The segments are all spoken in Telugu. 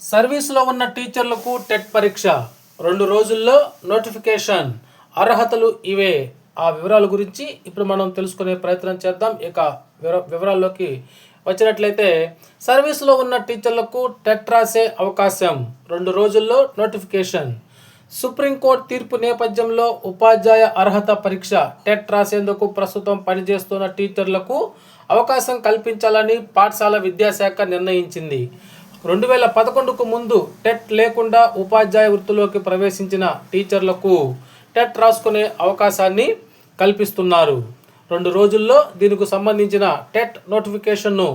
సర్వీస్లో ఉన్న టీచర్లకు టెట్ పరీక్ష. రెండు రోజుల్లో నోటిఫికేషన్. అర్హతలు ఇవే. ఆ వివరాల గురించి ఇప్పుడు మనం తెలుసుకునే ప్రయత్నం చేద్దాం. ఇక వివర- వివరాల్లోకి వచ్చినట్లయితే సర్వీస్లో ఉన్న టీచర్లకు టెట్ రాసే అవకాశం. రెండు రోజుల్లో నోటిఫికేషన్. సుప్రీంకోర్టు తీర్పు నేపథ్యంలో ఉపాధ్యాయ అర్హత పరీక్ష టెట్ రాసేందుకు ప్రస్తుతం పనిచేస్తున్న టీచర్లకు అవకాశం కల్పించాలని పాఠశాల విద్యాశాఖ నిర్ణయించింది. రెండు వేల పదకొండుకు ముందు టెట్ లేకుండా ఉపాధ్యాయ వృత్తిలోకి ప్రవేశించిన టీచర్లకు టెట్ రాసుకునే అవకాశాన్ని కల్పిస్తున్నారు. రెండు రోజుల్లో దీనికి సంబంధించిన టెట్ నోటిఫికేషన్ను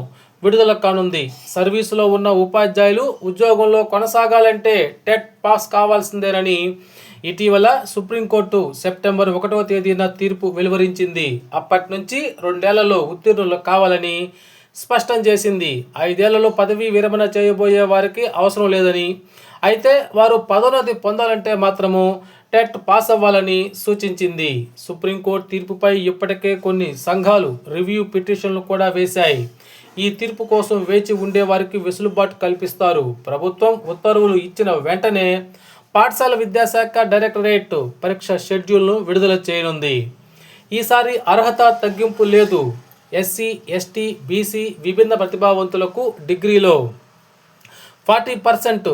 విడుదల కానుంది. సర్వీసులో ఉన్న ఉపాధ్యాయులు ఉద్యోగంలో కొనసాగాలంటే టెట్ పాస్ కావాల్సిందేనని ఇటీవల సుప్రీంకోర్టు సెప్టెంబర్ ఒకటవ తేదీన తీర్పు వెలువరించింది. అప్పటి నుంచి రెండేళ్ళలో ఉత్తీర్ణులు కావాలని స్పష్టం చేసింది. ఐదేళ్ళలో పదవీ విరమణ చేయబోయే వారికి అవసరం లేదని. అయితే వారు పదోన్నతి పొందాలంటే మాత్రము టెట్ పాస్ అవ్వాలని సూచించింది. సుప్రీంకోర్టు తీర్పుపై ఇప్పటికే కొన్ని సంఘాలు రివ్యూ పిటిషన్లు కూడా వేశాయి. ఈ తీర్పు కోసం వేచి ఉండే వారికి వెసులుబాటు కల్పిస్తారు. ప్రభుత్వం ఉత్తర్వులు ఇచ్చిన వెంటనే పాఠశాల విద్యాశాఖ డైరెక్టరేట్ పరీక్ష షెడ్యూల్ను విడుదల చేయనుంది. ఈసారి అర్హత తగ్గింపు లేదు. ఎస్సీ ఎస్టీ బీసీ విభిన్న ప్రతిభావంతులకు డిగ్రీలో ఫార్టీ పర్సెంట్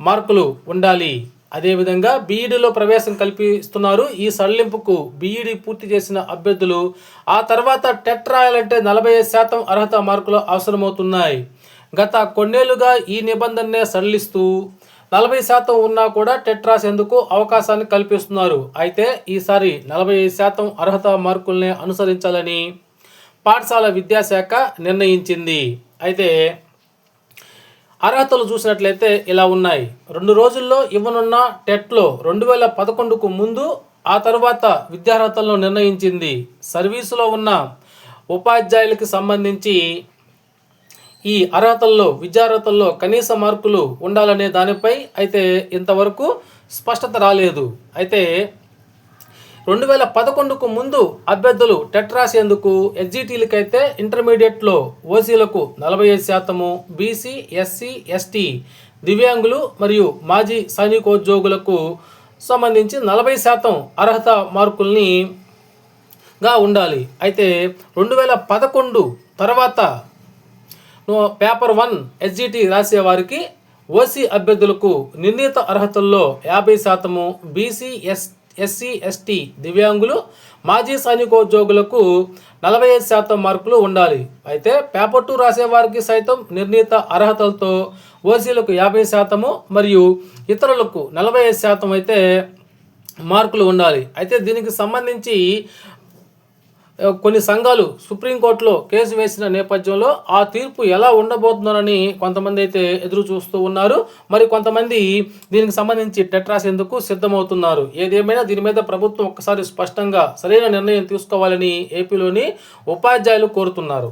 మార్కులు ఉండాలి. అదేవిధంగా బీఈడీలో ప్రవేశం కల్పిస్తున్నారు. ఈ సడలింపుకు బీఈడీ పూర్తి చేసిన అభ్యర్థులు ఆ తర్వాత టెట్ రాయాలంటే నలభై శాతం అర్హత మార్కులు అవసరమవుతున్నాయి. గత కొన్నేళ్ళుగా ఈ నిబంధననే సడలిస్తూ నలభై శాతం ఉన్నా కూడా టెట్ రాసేందుకు అవకాశాన్ని కల్పిస్తున్నారు? అయితే ఈసారి నలభై శాతం అర్హత మార్కుల్నే అనుసరించాలని పాఠశాల విద్యాశాఖ నిర్ణయించింది. అయితే అర్హతలు చూసినట్లయితే ఇలా ఉన్నాయి. రెండు రోజుల్లో ఇవ్వనున్న టెట్లో రెండు వేల పదకొండుకు ముందు ఆ తర్వాత విద్యార్హతలను నిర్ణయించింది. సర్వీసులో ఉన్న ఉపాధ్యాయులకు సంబంధించి ఈ అర్హతల్లో విద్యార్హతల్లో కనీస మార్కులు ఉండాలనే దానిపై అయితే ఇంతవరకు స్పష్టత రాలేదు. అయితే రెండు వేల పదకొండుకు ముందు అభ్యర్థులు టెట్ రాసేందుకు ఎగ్జిటీలకైతే ఇంటర్మీడియట్లో ఓసీలకు నలభై ఐదు శాతము బీసీ ఎస్సీ ఎస్టీ దివ్యాంగులు మరియు మాజీ సైనికోద్యోగులకు సంబంధించి నలభై శాతం అర్హత మార్కుల్ని గా ఉండాలి. అయితే రెండు వేల పదకొండు తర్వాత పేపర్ వన్ ఎస్జిటి రాసే వారికి ఓసీ అభ్యర్థులకు నిర్ణీత అర్హతల్లో యాభై శాతము బీసీ ఎస్ ఎస్సీ ఎస్టీ దివ్యాంగులు మాజీ సైనికోద్యోగులకు నలభై ఐదు శాతం మార్కులు ఉండాలి. అయితే పేపర్ టూ రాసేవారికి సైతం నిర్ణీత అర్హతలతో ఓసీలకు యాభై శాతము మరియు ఇతరులకు నలభై ఐదు శాతం అయితే మార్కులు ఉండాలి. అయితే దీనికి సంబంధించి కొన్ని సంఘాలు సుప్రీంకోర్టులో కేసు వేసిన నేపథ్యంలో ఆ తీర్పు ఎలా ఉండబోతుందోనని కొంతమంది అయితే ఎదురు చూస్తూ ఉన్నారు. మరి కొంతమంది దీనికి సంబంధించి టెట్రాసేందుకు సిద్ధమవుతున్నారు? ఏదేమైనా దీని మీద ప్రభుత్వం ఒక్కసారి స్పష్టంగా సరైన నిర్ణయం తీసుకోవాలని ఏపీలోని ఉపాధ్యాయులు కోరుతున్నారు.